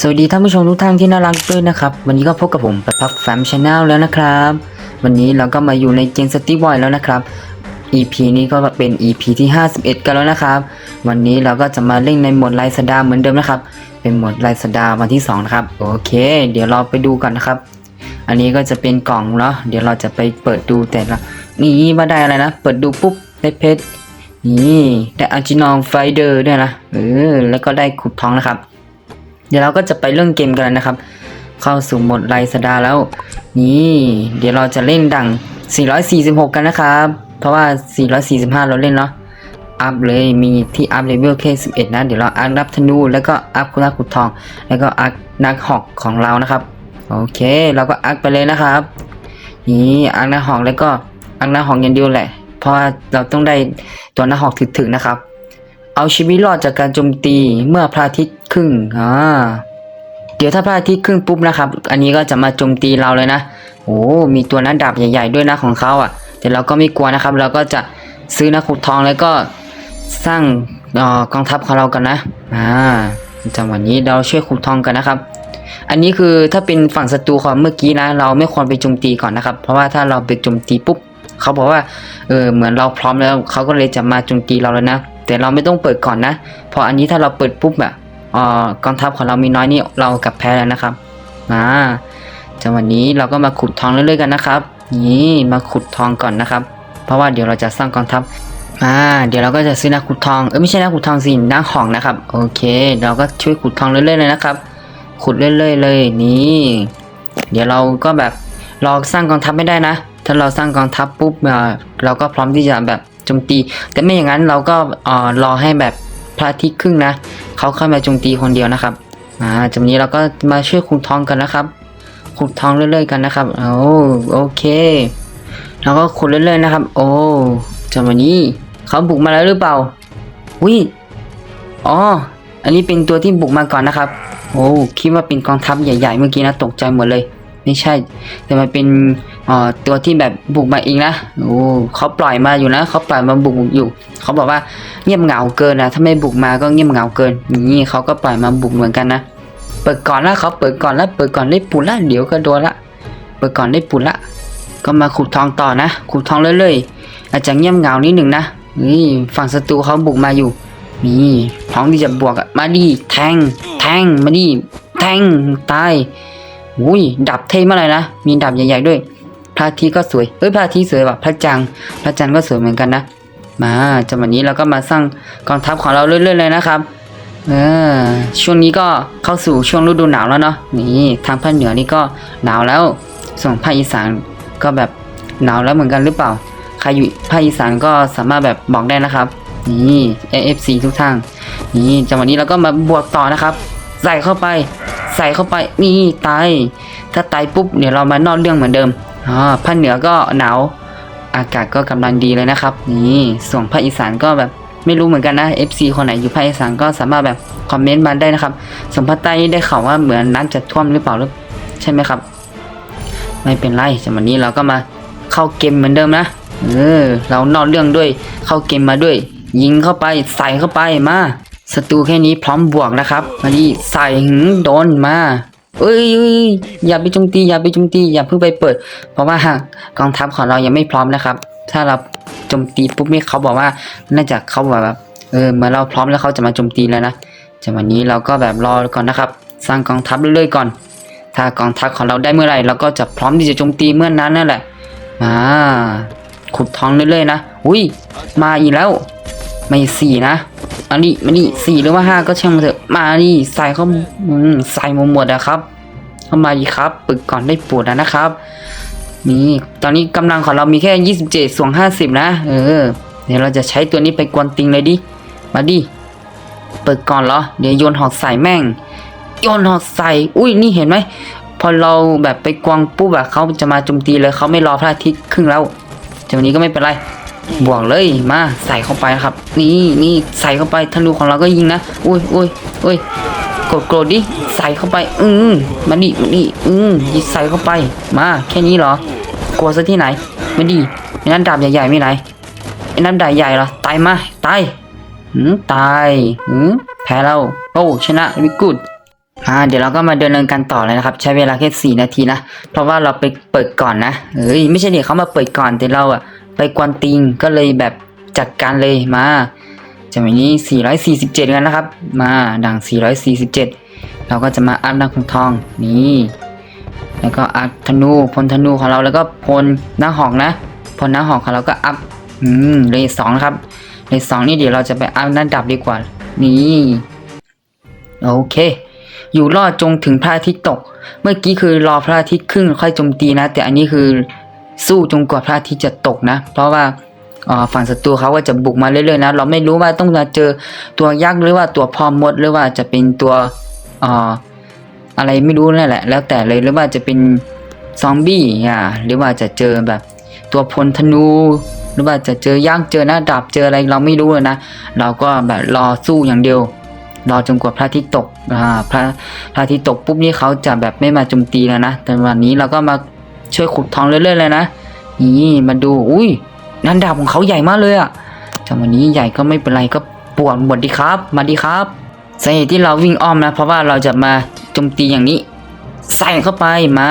สวัสดีท่านผู้ชมทุกท่านที่น่ารักด้วยนะครับ วันนี้ก็พบกับผมประพักแฟมชาแนลแล้วนะครับ วันนี้เราก็มาอยู่ในเกมสตีบอยแล้วนะครับ EP นี้ก็เป็น EP ที่ 51 กันแล้วนะครับ วันนี้เราก็จะมาเล่นในหมดไลน์สดาเหมือนเดิมนะครับ เป็นหมดไลน์สดาวันที่ 2 นะครับ โอเค เดี๋ยวเราไปดูกันนะครับ อันนี้ก็จะเป็นกล่องเนาะเดี๋ยวเราจะไปเปิดดูแต่ละนี่มาได้อะไรนะ เปิดดูปุ๊บได้เพชรนี่ได้อัลจินองไฟเดอร์ด้วยนะเออแล้วก็ได้ขุดทองนะครับ เดี๋ยวเราก็จะไปเรื่องเกมกันนะครับ เข้าสู่หมดไลสดาแล้ว นี่ เดี๋ยวเราจะเล่นดัง 446 กันนะครับ เพราะว่า 445 เราเล่นเนาะ อัพเลย มีที่อัพเลเวลแค่11 นะ เดี๋ยวเราอัพรับธนู แล้วก็อัพคุณาขุดทอง แล้วก็อัพนักหอกของเรานะครับ โอเค เราก็อัพไปเลยนะครับ นี่อัพนักหอกแล้วก็อัพนักหอกอย่างเดียวแหละ เพราะว่าเราต้องได้ตัวนักหอกถึกๆนะครับ เอาชีวิตรอดจากการโจมตีเมื่อพระอาทิตย์ ขึ้นอ่าเดี๋ยวถ้าพระอาทิตย์ขึ้นปุ๊บนะครับ อันนี้ก็จะมาโจมตีเราเลยนะโอ้มีตัวนัดดาบใหญ่ๆด้วยนะของเขาอะ แต่เราก็ไม่กลัวนะครับ เราก็จะซื้อนักขุดทองแล้วก็สร้างออกองทัพของเรากันนะอ่าจังหวะนี้เราช่วยขุดทองกันนะครับ อันนี้คือถ้าเป็นฝั่งศัตรูของเมื่อกี้นะ เราไม่ควรไปโจมตีก่อนนะครับ เพราะว่าถ้าเราไปโจมตีปุ๊บเขาบอกว่าเออเหมือนเราพร้อมแล้วเขาก็เลยจะมาโจมตีเราแล้วนะ แต่เราไม่ต้องเปิดก่อนนะเพราะอันนี้ถ้าเราเปิดปุ๊บอะเอ่อ กองทัพของเรามีน้อยนี่เรากลับแพ้แล้วนะครับอ่าจังหวะนี้เราก็มาขุดทองเรื่อยๆกันนะครับ นี่มาขุดทองก่อนนะครับ เพราะว่าเดี๋ยวเราจะสร้างกองทัพอ่าเดี๋ยวเราก็จะซื้อนักขุดทองเออไม่ใช่นักขุดทองสินักหองนะครับ โอเค เราก็ช่วยขุดทองเรื่อยๆเลยนะครับ ขุดเรื่อยๆเลยนี่ เดี๋ยวเราก็แบบรอสร้างกองทัพไม่ได้นะ ถ้าเราสร้างกองทัพปุ๊บเอ่อเราก็พร้อมที่จะแบบโจมตี แต่ไม่อย่างนั้นเราก็เอ่อรอให้แบบ ระอาทิตย์ครึ่งนะเขาเข้ามาโจมตีคนเดียวนะครับอ่าจากนี้เราก็มาช่วยขุดทองกันนะครับขุดทองเรื่อย ๆ กันนะครับโอ้โอเคเราก็ขุดเรื่อยๆนะครับ โอ้จากวันนี้เขาบุกมาแล้วหรือเปล่าวิอ๋อ อันนี้เป็นตัวที่บุกมาก่อนนะครับ โอ้คิดว่าเป็นกองทัพใหญ่ ๆ เมื่อกี้นะตกใจหมดเลย ไม่ใช่ แต่มันเป็นตัวที่แบบบุกมาเองนะโอ้เขาปล่อยมาอยู่นะเขาปล่อยมาบุกอยู่ เขาบอกว่าเงียบเหงาเกินนะถ้าไม่บุกมาก็เงียบเหงาเกินนี่เขาก็ปล่อยมาบุกเหมือนกันนะเปิดก่อนละเขาเปิดก่อนละเปิดก่อนได้ปุ่นละเดี๋ยวก็โดนละเปิดก่อนได้ปุ่นละ ก็มาขุดทองต่อนะขุดทองเรื่อยๆอาจจะเงียบเหงานิดหนึ่งนะนี่ฝั่งศัตรูเขาบุกมาอยู่นี่พร้อมที่จะบวกมาดิแทงแทงมาดิแทงตาย อุ้ยดับเท่มากเลยนะ มีดับใหญ่ๆด้วย พระอาทิตย์ก็สวยเอ้ยพระอาทิตย์สวยว่ะพระจันทร์พระจันทร์ก็สวยเหมือนกันนะ มาจังหวะนี้เราก็มาสร้างกองทัพของเราเรื่อยๆเลยนะครับเออช่วงนี้ก็เข้าสู่ช่วงฤดูหนาวแล้วเนาะนี่ทางภาคเหนือนี่ก็หนาวแล้ว ส่วนภาคอีสานก็แบบหนาวแล้วเหมือนกันหรือเปล่า ใครอยู่ภาคอีสานก็สามารถแบบบอกได้นะครับ นี่ AFC ทุกทาง นี่จังหวะนี้เราก็มาบวกต่อนะครับ ใส่เข้าไป ใส่เข้าไปนี่ตายถ้าตายปุ๊บเดี๋ยวเรามานอกเรื่องเหมือนเดิมอ่าภาคเหนือก็หนาวอากาศก็กำลังดีเลยนะครับ นี่ส่วนภาคอีสานก็แบบไม่รู้เหมือนกันนะ FC คนไหนอยู่ภาคอีสานก็สามารถแบบคอมเมนต์มาได้นะครับส่วนภาคใต้ได้ข่าวว่าเหมือนน้ำจะท่วมหรือเปล่าหรือใช่ไหมครับ ไม่เป็นไรจังหวะนี้เราก็มาเข้าเกมเหมือนเดิมนะเออเรานอกเรื่องด้วยเข้าเกมมาด้วย ยิงเข้าไปใส่เข้าไปมา ศัตรูแค่นี้พร้อมบวกนะครับมาดิใส่หึงโดนมาเอ้ยเอ้ยอย่าไปโจมตีอย่าไปโจมตีอย่าเพิ่งไปเปิด เพราะว่ากองทัพของเรายังไม่พร้อมนะครับ ถ้าเราโจมตีปุ๊บเนี่ยเขาบอกว่าน่าจะเขาแบบเออเมื่อเราพร้อมแล้วเขาจะมาโจมตีแล้วนะจังหวะนี้เราก็แบบรอก่อนนะครับ สร้างกองทัพเรื่อยๆก่อน ถ้ากองทัพของเราได้เมื่อไหร่เราก็จะพร้อมที่จะโจมตีเมื่อนั้นนั่นแหละมาขุดทองเรื่อยๆนะอุ้ยมาอีกแล้วไม่สี่นะ อันนี้มานี่สี่หรือว่าห้าก็ช่างมันเถอะ มานี่ใส่เข้าอืมใส่หมดหมดอะครับ เข้ามาดีครับปึกก่อนได้ปวดนะครับ นี่ตอนนี้กำลังของเรามีแค่ยี่สิบเจ็ดส่วนห้าสิบนะ เออ เดี๋ยวเราจะใช้ตัวนี้ไปกวนติงเลยดิ มาดิปิดก่อนเหรอ เดี๋ยวโยนหอกใส่แม่ง โยนหอกใส่ อุ้ยนี่เห็นไหมพอเราแบบไปกวางปุ๊บอะเขาจะมาโจมตีเลยเขาไม่รอพระอาทิตย์ครึ่งแล้วจากนี้ก็ไม่เป็นไร บวกเลยมาใส่เข้าไปครับ นี่นี่ใส่เข้าไปธนูของเราก็ยิงนะอุ้ยอุ้ยอุ้ยกดโกรธดิใส่เข้าไป อืมมาดิมาดิอืมยิใส่เข้าไป มาแค่นี้เหรอกลัวซะที่ไหนไม่ดีไอ้นั่นดาบใหญ่ๆไม่ไหนไอ้นั่นดาบใหญ่เหรอตายมาตายหืมตายหืมแพ้แล้วโอ้ชนะวิกุดอ่าเดี๋ยวเราก็มาเดินเรื่องกันต่อเลยนะครับ ใช้เวลาแค่สี่นาทีนะ เพราะว่าเราไปเปิดก่อนนะเอ้ยไม่ใช่เดี๋ยวเขามาเปิดก่อนแต่เราอะ ไปกวนติงก็เลยแบบจัดการเลยมาจะวันนี้ 447 กันนะครับ มาดัง 447 เราก็จะมาอัพนักของทองนี่แล้วก็อัพธนูพลธนูของเราแล้วก็พลหน้าหอกนะพลหน้าหอกของเราก็อัพอืมเลยสองนะครับเลยสองนี่เดี๋ยวเราจะไปอัพหน้าดับดีกว่า นี่โอเค อยู่รอดจงถึงพระอาทิตย์ตก เมื่อกี้คือรอพระอาทิตย์ขึ้นค่อยโจมตีนะ แต่อันนี้คือ สู้จนกว่าพระอาทิตย์จะตกนะ เพราะว่าฝั่งศัตรูเขาก็จะบุกมาเรื่อยๆนะเราไม่รู้ว่าต้องมาเจอตัวยักษ์หรือว่าตัวพอมดหรือว่าจะเป็นตัวอ่าอะไรไม่รู้นั่นแหละ แล้วแต่เลยหรือว่าจะเป็นซอมบี้อ่าหรือว่าจะเจอแบบ ตัวพลธนู หรือว่าจะเจอยักษ์เจอหน้าดาบเจออะไรเราไม่รู้เลยนะเราก็แบบรอสู้อย่างเดียวรอจนกว่าพระอาทิตย์ตกพระพระอาทิตย์ตกปุ๊บนี่เขาจะแบบไม่มาโจมตีแล้วนะ แต่วันนี้เราก็มา ช่วยขุดทองเรื่อยๆเลยนะ นี่มาดู อุ้ยนันดาบของเขาใหญ่มากเลยอะแต่วันนี้ใหญ่ก็ไม่เป็นไรก็ปวดหมดดีครับ มาดีครับสาเหตุที่เราวิ่งอ้อมนะ เพราะว่าเราจะมาโจมตีอย่างนี้ ใส่เข้าไปมา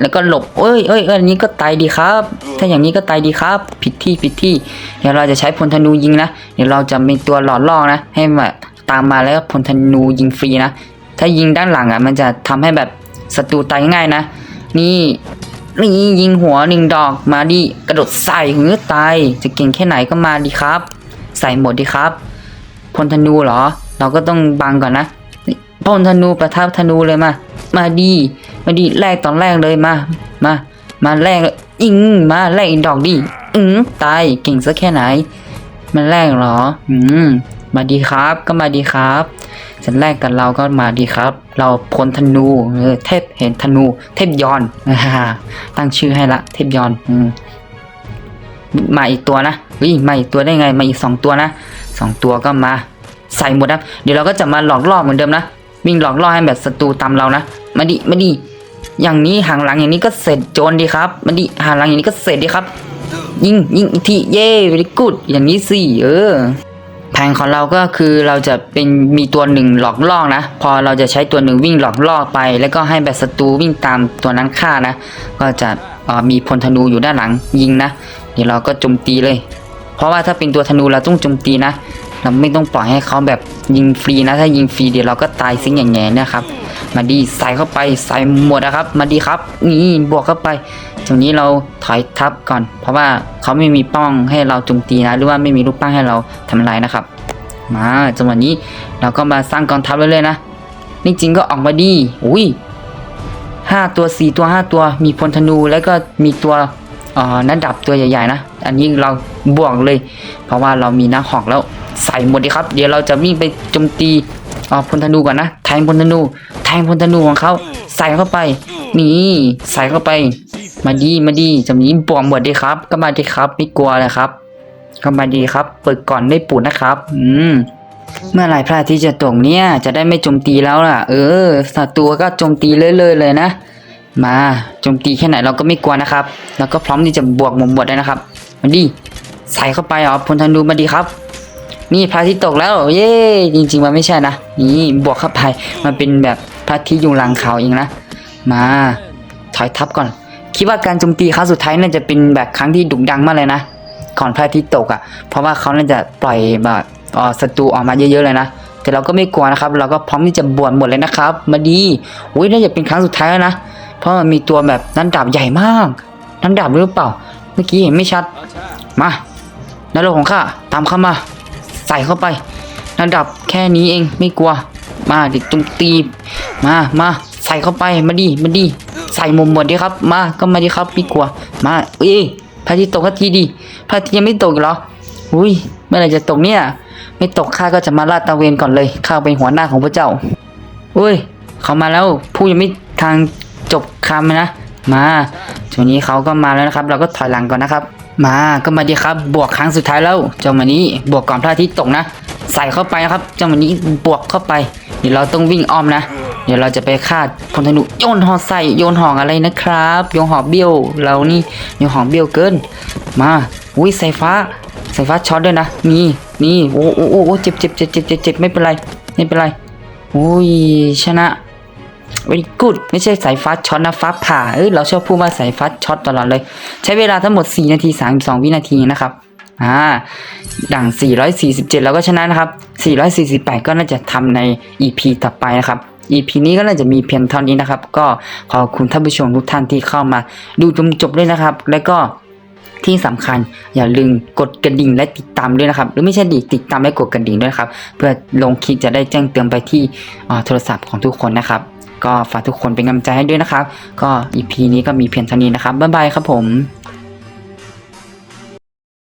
แล้วก็หลบ เอ้ยเอ้ยเอ้ยอันนี้ก็ตายดีครับ ถ้าอย่างนี้ก็ตายดีครับ ผิดที่ผิดที่ เดี๋ยวเราจะใช้พลธนูยิงนะ เดี๋ยวเราจะมีตัวหลอดล่อนะ ให้แบบตามมาแล้วก็พลธนูยิงฟรีนะ ถ้ายิงด้านหลังอะมันจะทำให้แบบศัตรูตายง่ายนะ นี่ นี่ยิงหัวหนึ่งดอกมาดิกระโดดใส่หือตายจะเก่งแค่ไหนก็มาดีครับ ใส่หมดดีครับพลธนูเหรอ เราก็ต้องบังก่อนนะพลธนูประทับธนูเลยมา มาดีมาดีแรกตอนแรกเลยมา มา มาแรกเลยอิงมาแรกอีกดอกดิอืมตายเก่งซะแค่ไหน มันแรกเหรอ อืมมาดีครับก็มาดีครับ ฉันแรกกันเราก็มาดีครับ เราพลธนูเทพเห็นธนู เทพยอนตั้งชื่อให้ละ เทพยอนอมาอีกตัวนะเฮ้ยมาอีกตัวได้ไง มาอีกสองตัวนะสองตัวก็มา ใส่หมดนะเดี๋ยวเราก็จะมาหลอกล่อเหมือนเดิมนะวิ่งหลอกล่อให้แบบศัตรูตามเรานะมาดิมาดิอย่างนี้ห่างหลังอย่างนี้ก็เสร็จโจรดีครับมาดิห่างหลังอย่างนี้ก็เสร็จดีครับ ยิงยิงอีกทีเย่ very good อย่างนี้สิเออ แผนของเราก็คือเราจะเป็นมีตัวหนึ่งหลอกล่อนะ พอเราจะใช้ตัวหนึ่งวิ่งหลอกล่อไป แล้วก็ให้แบบศัตรูวิ่งตามตัวนั้นฆ่านะ ก็จะมีพลธนูอยู่ด้านหลังยิงนะ เดี๋ยวเราก็โจมตีเลย เพราะว่าถ้าเป็นตัวธนูเราต้องโจมตีนะ เราไม่ต้องปล่อยให้เขาแบบยิงฟรีนะ ถ้ายิงฟรีเดี๋ยวเราก็ตายซิงอย่างแง่นะครับ มาดีใส่เข้าไปใส่หมดนะครับ มาดีครับนี่บวกเข้าไป ตรงนี้เราถอยทับก่อน เพราะว่าเขาไม่มีป้องให้เราโจมตีนะ หรือว่าไม่มีลูกป้องให้เราทำลายนะครับ มาจังหวะนี้เราก็มาสร้างกองทัพเรื่อยๆนะนี่จริงก็ออกมาดีอุ้ยห้าตัวสี่ตัวห้าตัวมีพลธนูแล้วก็มีตัวอ่อนัดดับตัวใหญ่ๆนะ อันนี้เราบวกเลย เพราะว่าเรามีหนักหอกแล้วใส่หมดดีครับ เดี๋ยวเราจะวิ่งไปโจมตีอ่อพลธนูก่อนนะแทงพลธนู แทงพลธนูของเขาใส่เข้าไป นี่ ใส่เข้าไป มาดีมาดีจำนี้บวกหมดดีครับ ก็มาดีครับไม่กลัวเลยครับ ก็มาดีครับเปิดก่อนได้ปูดนะครับ อืมเมื่อไหร่พระอาทิตย์จะตกเนี่ย จะได้ไม่โจมตีแล้วล่ะ เออศัตรูก็โจมตีเรื่อยๆเลยนะ มาโจมตีแค่ไหนเราก็ไม่กลัวนะครับ แล้วก็พร้อมที่จะบวกหมดหมดเลยนะครับ มาดีใส่เข้าไปอ๋อพลธนูมาดีครับ นี่พระอาทิตย์ตกแล้ว เย้จริง ๆ มันไม่ใช่นะนี่บวกเข้าไปมันเป็นแบบพระอาทิตย์อยู่หลังเขาเองนะมาถอยทับก่อน คิดว่าการโจมตีครั้งสุดท้ายน่าจะเป็นแบบครั้งที่ดุดังมากเลยนะก่อนพระอาทิตย์ตกอะ่ะ เพราะว่าเขาน่าจะปล่อยแบบอ่อศัตรูออกมาเยอะๆเลยนะแต่เราก็ไม่กลัวนะครับ เราก็พร้อมที่จะบวชหมดเลยนะครับ มาดีอุ้ยน่าจะเป็นครั้งสุดท้ายแล้วนะ เพราะมันมีตัวแบบนั้นดาบใหญ่มาก นั้นดาบหรือเปล่า เมื่อกี้เห็นไม่ชัด มานันโลของข้าตามเข้ามา ใส่เข้าไปนันดับแค่นี้เองไม่กลัว มาดิตุ้มตี มามาใส่เข้าไป มาดีมาดี ใส่หมดหมดดีครับ มาก็มาดีครับไม่กลัว มาเอ้ยพระอาทิตย์ตกสักทีดีพระอาทิตย์ยังไม่ตกเหรออุ้ยเมื่อไหร่จะตกเนี่ย ไม่ตกข้าก็จะมาลาดตะเวนก่อนเลยข้าเป็นหัวหน้าของพระเจ้าอุ้ยเขามาแล้วผู้ยังไม่ทางจบคำนะ มาช่วงนี้เขาก็มาแล้วนะครับ เราก็ถอยหลังก่อนนะครับ มาก็มาดีครับ บวกครั้งสุดท้ายแล้วเจ้ามันนี้บวกก่อนพระอาทิตย์ตกนะ ใส่เข้าไปนะครับ เจ้ามันนี้บวกเข้าไปเดี๋ยวเราต้องวิ่งอ้อมนะ เดี๋ยวเราจะไปคาดพลธนูโยนหอใส่โยนหอกอะไรนะครับ โยนหอกเบี้ยวเรานี่โยนหอกเบี้ยวเกิน มาอุ้ยสายฟ้าสายฟ้าช็อตด้วยนะนี่นี่โอ้โอ้โอ้เจ็บเจ็บเจ็บเจ็บเจ็บเจ็บไม่เป็นไรไม่เป็นไรอุ้ยชนะ very good ไม่ใช่สายฟ้าช็อตนะฟ้าผ่าเอ้ยเราชอบพูดว่าสายฟ้าช็อตตลอดเลย ใช้เวลาทั้งหมด 4 นาที 32 วินาทีนะครับอ่าดัง447เราก็ชนะนะครับ 448 ก็น่าจะทำใน EP ต่อไปนะครับ EP นี้ก็น่าจะมีเพียงเท่านี้นะครับ ก็ขอบคุณท่านผู้ชมทุกท่านที่เข้ามาดูจนจบด้วยนะครับ แล้วก็ที่สำคัญอย่าลืมกดกระดิ่งและติดตามด้วยนะครับ หรือไม่ใช่ดิติดตามและกดกระดิ่งด้วยครับ เพื่อลงคลิปจะได้แจ้งเตือนไปที่โทรศัพท์ของทุกคนนะครับ ก็ฝากทุกคนเป็นกำลังใจให้ด้วยนะครับ ก็ EP นี้ก็มีเพียงเท่านี้นะครับบ๊ายบายครับผม